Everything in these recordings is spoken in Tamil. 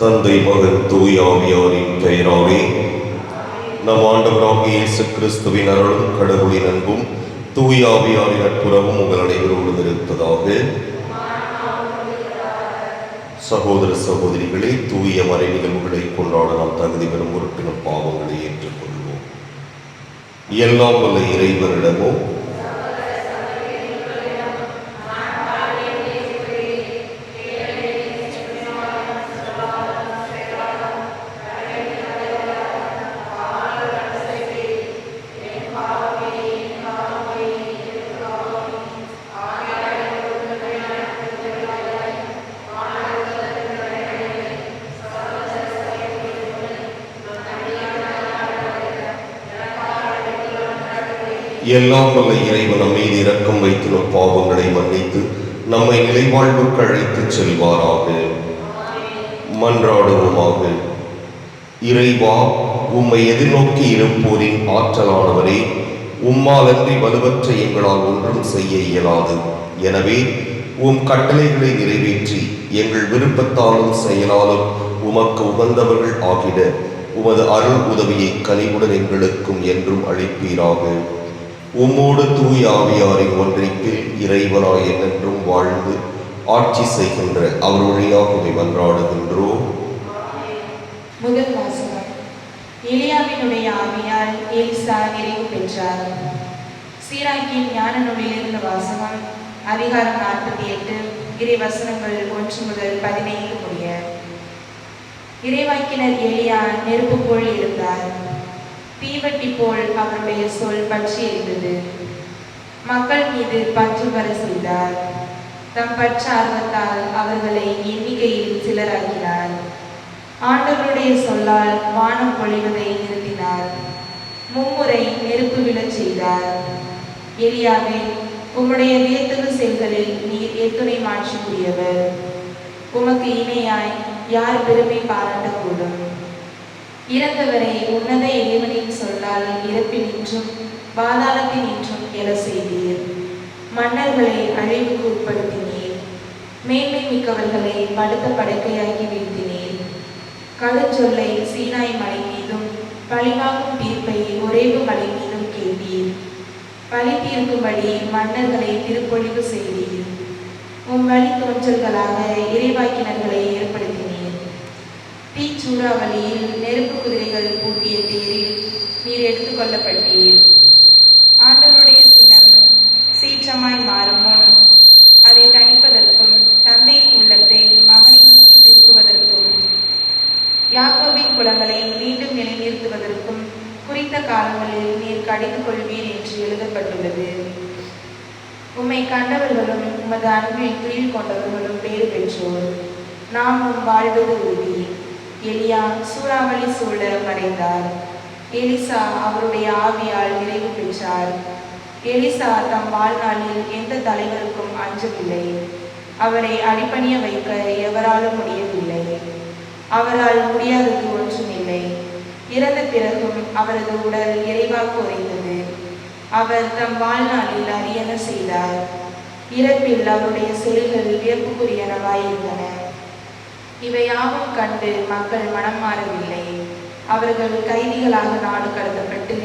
தந்தை மகன் தூய் ஆவியாரின் பெயராலே. நம் ஆண்டவராக இயேசு கிறிஸ்துவின் அருளும் கடவுளின் அன்பும் தூய் ஆவியாரின் நட்புறவும் உங்கள் அனைவரோடு இருப்பதாக. சகோதர சகோதரிகளே தூய மறை நிகழ்வுகளை கொண்டாட நாம் தகுதி பெறும் உறுப்பினர் பாவங்களை ஏற்றுக்கொள்வோம். எல்லாம் வல்ல இறைவனிடமும் எல்லாம் வல்ல இறைவன் மீது இரக்கம் வைத்து நம் பாவங்களை மன்னித்து நம்மை நிலைவாழ்வுக்கு அழைத்து செல்வாராக. மன்றாடுவோமாக. இறைவா உம்மை எதிர்நோக்கி இருப்போரின் ஆற்றலானவரே உம்மாலன்றி வலுவற்ற எங்களால் ஒன்றும் செய்ய இயலாது. எனவே உம் கட்டளைகளை நிறைவேற்றி எங்கள் விருப்பத்தாலும் செயலாலும் உமக்கு உகந்தவர்கள் ஆகிட உமது அருள் உதவியை கனிவுடன் எங்களுக்கும் என்றும் அளிப்பீராக. உம்மோடு தூய் ஆவியாரின் ஒன்றிப்பில் இறைவனாய் என்றென்றும் வாழ்ந்து ஆட்சி செய்கின்ற அவர் வழியாக மன்றாடுகின்றோம் முதல் வாசகம். எலியாவினுடைய ஆவியால் எலிசா நிறைவு பெற்றார். சீராக்கியின் ஞான நூலிலிருந்து வாசகம் அதிகாரம் நாற்பத்தி எட்டு இறை வசனங்கள் ஒன்று முதல் பதினைந்து முடிய. இறைவாக்கினர் எலியா நெருப்பு போல் இருந்தார் தீவட்டி போல் அவருடைய சொல் பற்றி இருந்தது மக்கள் மீது பற்று வர செய்தார். தம் பற்றார்வத்தால் அவர்களை எண்ணிக்கையில் சிலராக்கினார். ஆண்டவருடைய சொல்லால் வானம் பொழிவதை நிறுத்தினார். மும்முறை நெருப்பு விழச் செய்தார். எரியாவே உம்முடைய வியத்தகு செயல்களில் நீர் எத்துணை மாற்றக்கூடியவர். உமக்கு இணையாய் யார் பெருமை பாராட்டக்கூடும்? இறந்தவரை உன்னத இறைவனின் சொல்லால் இறப்பினின்றும் பாதாளத்தினின்றும் எழ செய்தீர். மன்னர்களை அழிவுக்கு உட்படுத்தினீர். மேன்மை மிக்கவர்களை படுத்த படைக்கையாகி வீழ்த்தினீர். கடுஞ்சொல்லை சீனாய் மலை மீதும் பழிவாகும் தீர்ப்பை ஒரேவு மலை மீதும் கேட்டீர். பழி தீர்க்கும்படி மன்னர்களை திருப்பொழிவு செய்தீர். உம் வழி தோன்றல்களாக இறைவாக்கினர்களை ஏற்படுத்தி தீச்சூறாவளியில் நெருப்பு குதிரைகள் பூட்டிய தேரில் நீர் எடுத்துக்கொள்ளப்பட்டீர் ஆண்டவருடைய சினம் சீற்றமாய் மாறும் முன் அதை தணிப்பதற்கும் தந்தையின் உள்ளத்தை மகனை நோக்கி திருப்புவதற்கும் யாக்கோவின் குளங்களை மீண்டும் நிலைநிறுத்துவதற்கும் குறித்த காலங்களில் நீர் கடிந்து கொள்வீர் என்று எழுதப்பட்டுள்ளது. உம்மை கண்டவர்களும் உமது அன்பில் துயில் கொண்டவர்களும் பேறு பெற்றோர். நாமும் வாழ்வது உறுதி. எலியா சூறாவளி சூழ மறைந்தார். எலிசா அவருடைய ஆவியால் நிறைவு பெற்றார். எலிசா தம் வாழ்நாளில் எந்த தலைவருக்கும் அஞ்சவில்லை. அவரை அடிபணிய வைக்க எவராலும் முடியவில்லை. அவரால் முடியாதது ஒன்றுமில்லை. இறந்த பிறகும் அவரது உடல் இறைவாக உறைந்தது. அவர் தம் வாழ்நாளில் அரியன செய்தார். இறப்பில் அவருடைய செயல்கள் வியப்புக்குரியனவாயிருந்தன. இவை யாவும் கண்டு மக்கள் மனம் மாறவில்லை. அவர்கள் கைதிகளாக நாடு கடத்தப்பட்டு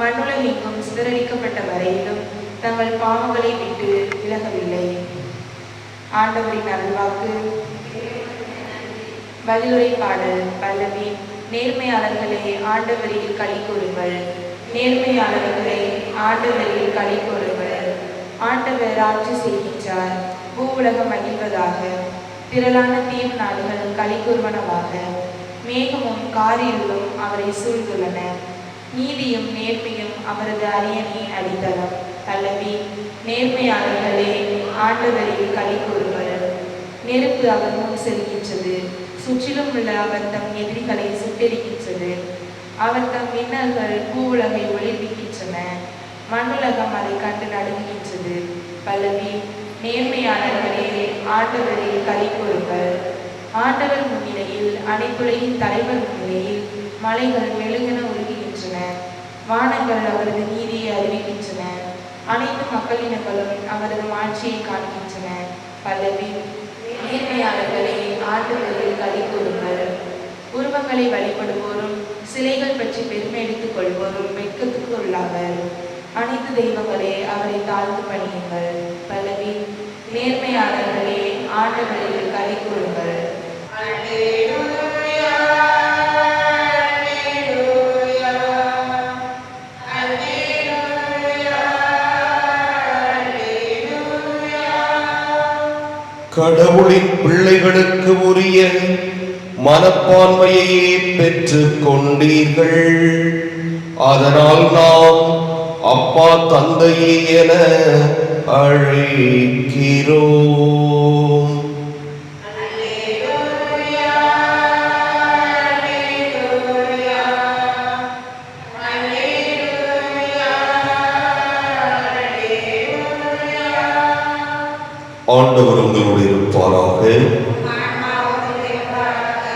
மண்ணுலகெங்கும் சிதறடிக்கப்பட்ட வரையிலும் தங்கள் பாவங்களை விட்டு விலகவில்லை. ஆண்டவரின் அருள்வாக்கு. பதிலுரை பாடல் பல்லவி நேர்மையாளர்களே ஆண்டவரில் களி கூறுங்கள். நேர்மையாளர்களே ஆண்டவரில் களி கூறுங்கள். ஆண்டவர் ஆட்சி செய்கின்றார். பூவுலகம் மகிழ்வதாக. திரளான தீவு நாடுகள் களி மேகமும் காரிருளும் அவரை சூழ்ந்துள்ளன. நீதியும் நேர்மையும் அவரது அரியணை அடித்தளம். பல்லவி நேர்மையாளர்களே ஆண்டவரில் களி கூறுங்கள் நெருப்பு அவர் முன் செல்கின்றது சுற்றிலும் உள்ள அவர் தம் எதிரிகளை சுட்டெரிக்கின்றது. அவர் தம் மின்னல்கள் பூவுலகை ஒளிர்விக்கின்றன. மண்ணுலகம் அதை கண்டு நடுங்குகின்றது. பல்லவி நேர்மையாளர்களே ஆண்டவரே களி கூறுங்கள். ஆண்டவர் முன்னிலையில் அனைத்துலகின் தலைவர் முன்னிலையில் மலைகள் மெழுகென உருகுகின்றன. வானங்கள் அவரது நீதியை அறிவிக்கின்றன அனைத்து மக்களினங்களும் அவரது மாட்சியை காண்கின்றன. பல்லவி நேர்மையாளர்களே ஆண்டவரில் களி கூறுங்கள். உருவங்களை வழிபடுவோரும் சிலைகள் பற்றி பெருமை எடுத்துக் கொள்வோரும் வெட்கத்துக்கு உள்ளாவர் அனைத்து தெய்வங்களே அவரை தாழ்த்து பணியுங்கள். பல்லவி நேர்மையாளர்களே ஆண்டவரில் களி கூறுங்கள். கடவுளின் பிள்ளைகளுக்கு உரிய மனப்பான்மையையே பெற்றுக் கொண்டீர்கள். அதனால் நாம் அப்பா தந்தையே என அழைக்கிறோம். ஆண்டவர் உங்களோடு இருப்பாராக.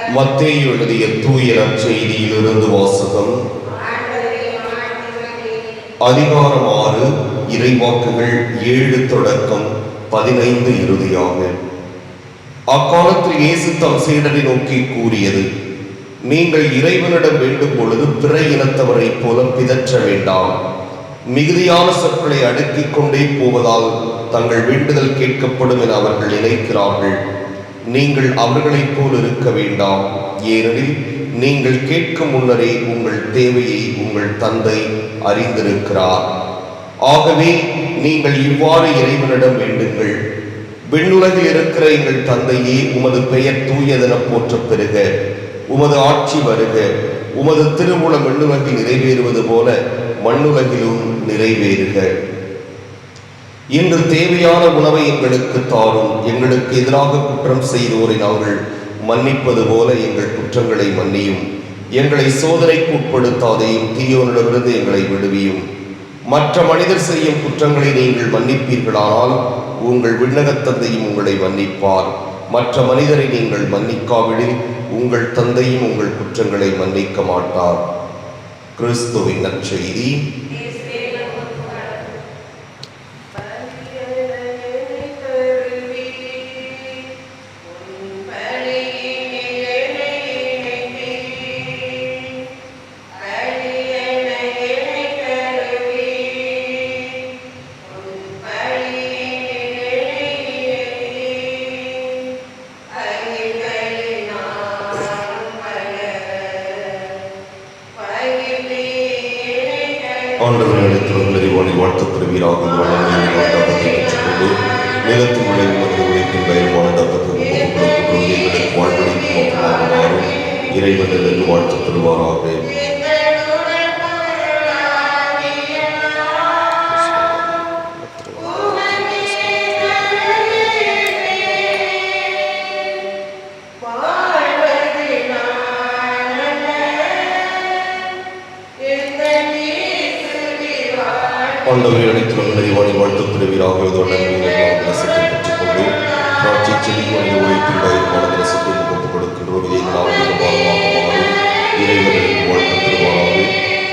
மத்திய எழுதிய தூய நற்செய்தியிலிருந்து வாசகம். அதிகாரம் ஆறு இறைவாக்குகள் ஏழு தொடக்கம் பதினைந்து இறுதியாக அக்காலத்தில் இயேசு தம் சீடரை நோக்கி கூறியது நீங்கள் இறைவனிடம் வேண்டும் பொழுது பிற இனத்தவரைப் போல பிதற்ற வேண்டாம். மிகுதியான சொற்களை அடுக்கிக் கொண்டே போவதால் தங்கள் வேண்டுதல் கேட்கப்படும் என அவர்கள் நினைக்கிறார்கள். நீங்கள் அவர்களைப் போல் இருக்க வேண்டாம். ஏனெனில் நீங்கள் கேட்கும் முன்னரே உங்கள் தேவையை உங்கள் தந்தை அறிந்திருக்கிறார். ஆகவே நீங்கள் இவ்வாறு இறைவனிடம் வேண்டுங்கள். விண்ணுலகில் இருக்கிற எங்கள் தந்தையே உமது பெயர் தூயதென போற்றப் பெறுக. உமது ஆட்சி வருக. உமது திருமூல விண்ணுலகில் நிறைவேறுவது போல மண்ணுலகிலும் நிறைவேறுக. இன்று தேவையான உணவை எங்களுக்கு தாரும். எங்களுக்கு எதிராக குற்றம் செய்தோரை நாங்கள் மன்னிப்பது போல எங்கள் குற்றங்களை மன்னியும். எங்களை சோதனைக்கு உட்படுத்தாதையும் தீயோனிடமிருந்து எங்களை விடுவியும். மற்ற மனிதர் செய்யும் குற்றங்களை நீங்கள் மன்னிப்பீர்களானால் உங்கள் விண்ணகத் தந்தையும் உங்களை மன்னிப்பார். மற்ற மனிதரை நீங்கள் மன்னிக்காவிடில் உங்கள் தந்தையும் உங்கள் குற்றங்களை மன்னிக்க மாட்டார். கிறிஸ்துவின் நற்செய்தி. வாழ்த்துப் பெறுவீராக இந்த பெற்றுக்கொண்டு நிலத்தின் விளைவு மற்றும் உழைப்பின் பயமான தப்பத்தை வாழ்வழிக்கும் மாறும் பெறுவாராக. ஆண்டவரை அழைத்தவர்கள் அறிவாளி வாழ்த்துப் பெறுவீராக. இது ரசத்தை பெற்றுக்கொண்டு நாட்சி செடி மனித உழைப்பின் பயமான ரசத்தை முகத்துக் கொடுக்கின்றோம் இதை நாம் பாலமாக மாறும் இறைவன் என்று வாழ்த்துப்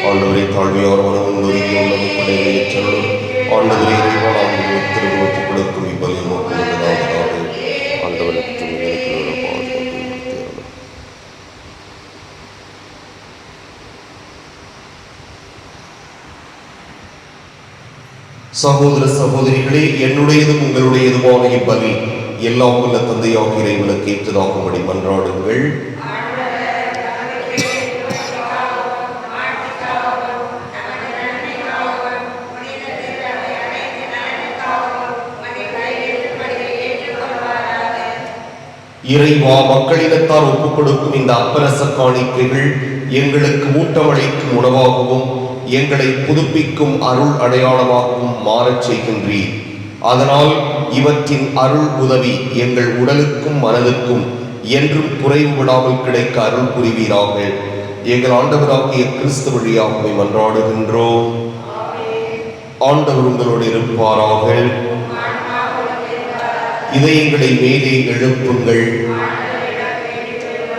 ஆண்டவரை தாழ்மையார் மனமும் நொறுங்கி முப்படைகளை ஆண்டவரை இறைவன் ஆண்டு கொடுக்க சகோதர சகோதரிகளே என்னுடையதும் உங்களுடையதுமான இப்பலி எல்லா உள்ள தந்தையாக இறைவனுக்கு ஏற்றதாகும்படி மன்றாடுங்கள். இறைவா மக்களிடத்தால் ஒப்புக் கொடுக்கும் இந்த அப்பரச காணிக்கைகள் எங்களுக்கு ஊட்டமளிக்கும் உணவாகவும் எங்களை புதுப்பிக்கும் அருள் அடையாளமாகவும் மாறச் செய்கின்றீர். அதனால் இவற்றின் அருள் உதவி எங்கள் உடலுக்கும் மனதுக்கும் என்றும் குறைவு விடாமல் கிடைக்க அருள் புரிவீராக. எங்கள் ஆண்டவராகிய கிறிஸ்து வழியாகவே மன்றாடுகின்றோம். ஆண்டவர் உங்களோடு இருப்பாராக. இதயங்களை மேலே எழுப்புங்கள்.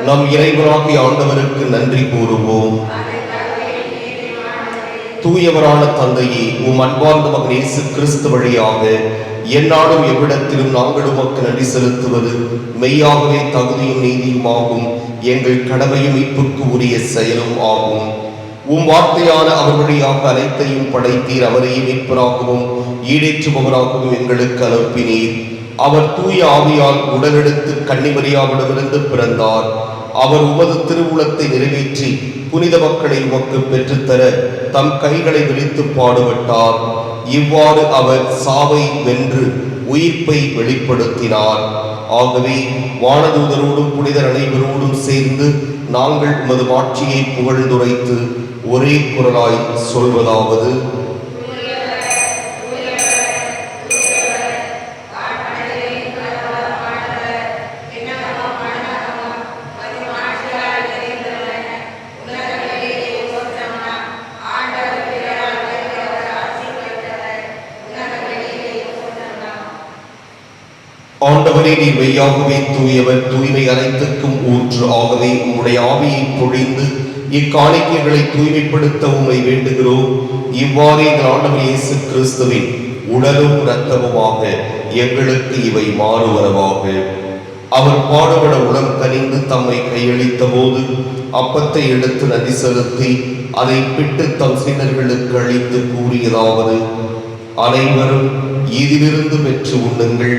நம் இறைவனாகிய ஆண்டவருக்கு நன்றி கூறுவோம். தூயவரான தந்தையே உம் அன்பார்ந்த மகன் இயேசு கிறிஸ்து வழியாக எந்நாளும் எவ்விடத்திலும் நாங்கள் உமக்கு நன்றி செலுத்துவது. மெய்யாகவே தகுதியும் நீதியுமாகும் எங்கள் கடமையும் மீட்புக்கு உரிய செயலும் ஆகும். உம் வார்த்தையான அவர் வழியாக அனைத்தையும் படைத்தீர். அவரையும் மீட்பராகவும் ஈடேற்றுபவராகவும் எங்களுக்கு அனுப்பினீர். அவர் தூய ஆவியால் உடலெடுத்து கன்னிமரியாவிடமிருந்து பிறந்தார். அவர் உமது திருவுளத்தை நிறைவேற்றி புனித மக்களை உமக்கு பெற்றுத்தர தம் கைகளை விழித்து பாடுபட்டார். இவ்வாறு அவர் சாவை வென்று உயிர்ப்பை வெளிப்படுத்தினார். ஆகவே வானதூதரோடும் புனிதர் அனைவரோடும் சேர்ந்து நாங்கள் உமது மாட்சியை புகழ்ந்துரைத்து ஒரே குரலாய் சொல்வதாவது. ஆண்டவரே நீ மெய்யாகவே தூயவர் தூய்மை அனைத்துக்கும் ஊற்று. ஆகவே உம்முடைய ஆவியை பொழிந்து இக்காணிக்கைகளை தூய்மைப்படுத்த உண்மை வேண்டுகிறோம். இவ்வாறு எங்கள் ஆண்டவர் இயேசு கிறிஸ்துவின் உடலும் இரத்தமுமாக எங்களுக்கு இவை மாறுவரவாக அவர் பாடுபட உளம் கனிந்து தம்மை கையளித்த போது அப்பத்தை எடுத்து நதி செலுத்தி அதை பிட்டு தம் சின்னர்களுக்கு அளித்து கூறியதாவது அனைவரும் இதிலிருந்து பெற்று உண்ணுங்கள்.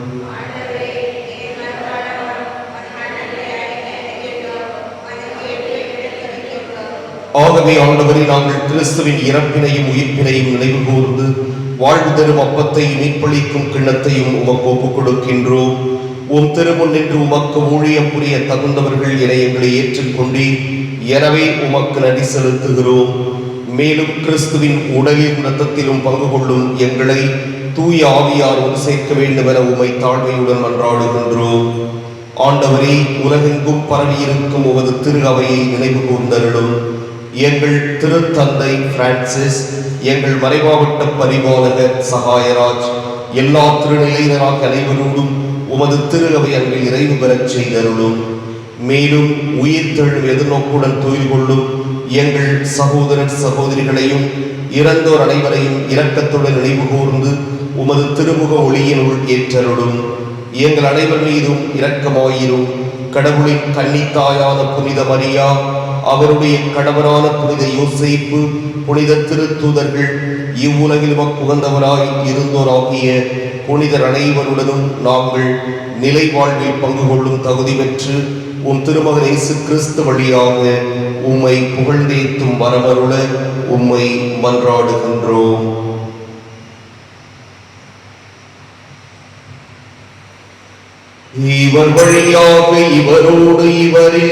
ஆகவே ஆண்டவரில் நாங்கள் கிறிஸ்துவின் இறப்பினையும் உயிர்ப்பினையும் நினைவு கூர்ந்து வாழ்வு தரும் அப்பத்தை மீட்பளிக்கும் கிண்ணத்தையும் உமக்கு ஒப்புக் கொடுக்கின்றோம் உம் திருமுன் நின்று உமக்கு ஊழியம் புரிய தகுந்தவர்கள் என எங்களை ஏற்றுக்கொண்டீர். எனவே உமக்கு நடி செலுத்துகிறோம். மேலும் கிறிஸ்துவின் உடலில் இரத்தத்திலும் பங்கு கொள்ளும் எங்களை தூய ஆவியார் ஒரு சேர்க்க வேண்டும் என உமை தாழ்மையுடன் மன்றாடுகின்றோம். ஆண்டவரே உலகெங்கும் பரவியிருக்கும் உமது திரு அவையை நினைவு கூர்ந்தருளும். எங்கள் திருத்தந்தை பிரான்சிஸ் எங்கள் மறைமாவட்ட பரிபாலகர் சகாயராஜ் எல்லா திருநிலையினராக அனைவரோடும் உமது திருகவை அங்கில் இறைவு நிறைவு பெறச் செய்தருளும். மேலும் உயிர் தெழும் எதிர்நோக்குடன் தொழில் கொள்ளும் எங்கள் சகோதரர் சகோதரிகளையும் இறந்தோர் அனைவரையும் இரக்கத்துடன் நினைவு கூர்ந்து உமது திருமுக ஒளியினுள் ஏற்றருளும். எங்கள் அனைவர் மீதும் இரக்கமாயிரும். கடவுளின் கன்னித்தாயான புனித மரியா அவருடைய கணவரான புனித யோசிப்பு புனித திருத்தூதர்கள் இவ்வுலகில் உகந்தவராய் இருந்தோராகிய புனிதர் அனைவருடனும் நாங்கள் நிலை வாழ்வில் பங்கு கொள்ளும் தகுதி பெற்று உம் திருமகன் இயேசு கிறிஸ்து வழியாக உம்மை புகழ்ந்தேத்தும் வரமருள உம்மை மன்றாடுகின்றோம். இவர் வழியாக இவரோடு இவரே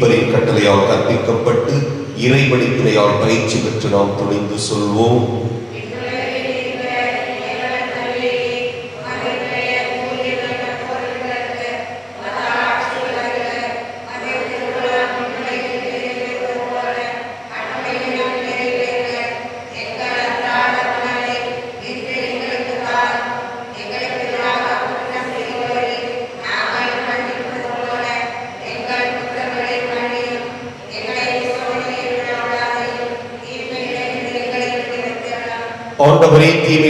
மீட்பரின் கட்டளையால் கற்பிக்கப்பட்டு இறைவழித்துறையால் பயிற்சி பெற்று நாம் துணிந்து சொல்வோம் ஆண்டவரே தீமை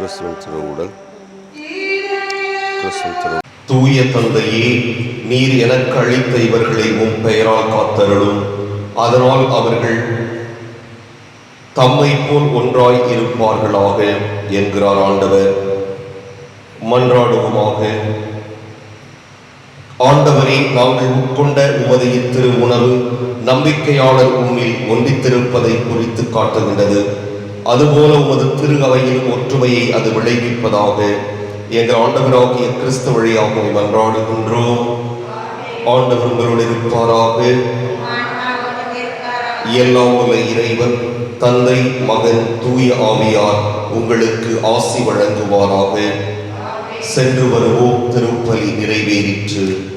கிறிஸ்துவின் திருவுடல். கிறிஸ்துவின் தூய தந்தையே நீர் எனக்கு அளித்த இவர்களை உம் பெயரால் காத்தருளும். அதனால் அவர்கள் தம்மை போல் ஒன்றாய் இருப்பார்களாக என்கிறார் ஆண்டவர். மன்றாடுவோமாக. ஆண்டவரே நாங்கள் உட்கொண்ட உமது இத்திரு உணவு நம்பிக்கையாளர் உம்மில் ஒன்றித்திருப்பதை குறித்து காட்டுகின்றது. அதுபோல உமது திரு அவையிலும் ஒற்றுமையை அது விளைவிப்பதாக எங்கள் ஆண்டவராகிய கிறிஸ்து வழியாக மன்றாடுகின்றோம் ஆண்டவர் உங்களோடு இருப்பாராக. எல்லாம் உள்ள இறைவன் தந்தை மகன் தூய ஆவியார் உங்களுக்கு ஆசி வழங்குவாராக. சென்று வருவோம் திருப்பலி நிறைவேறிற்று.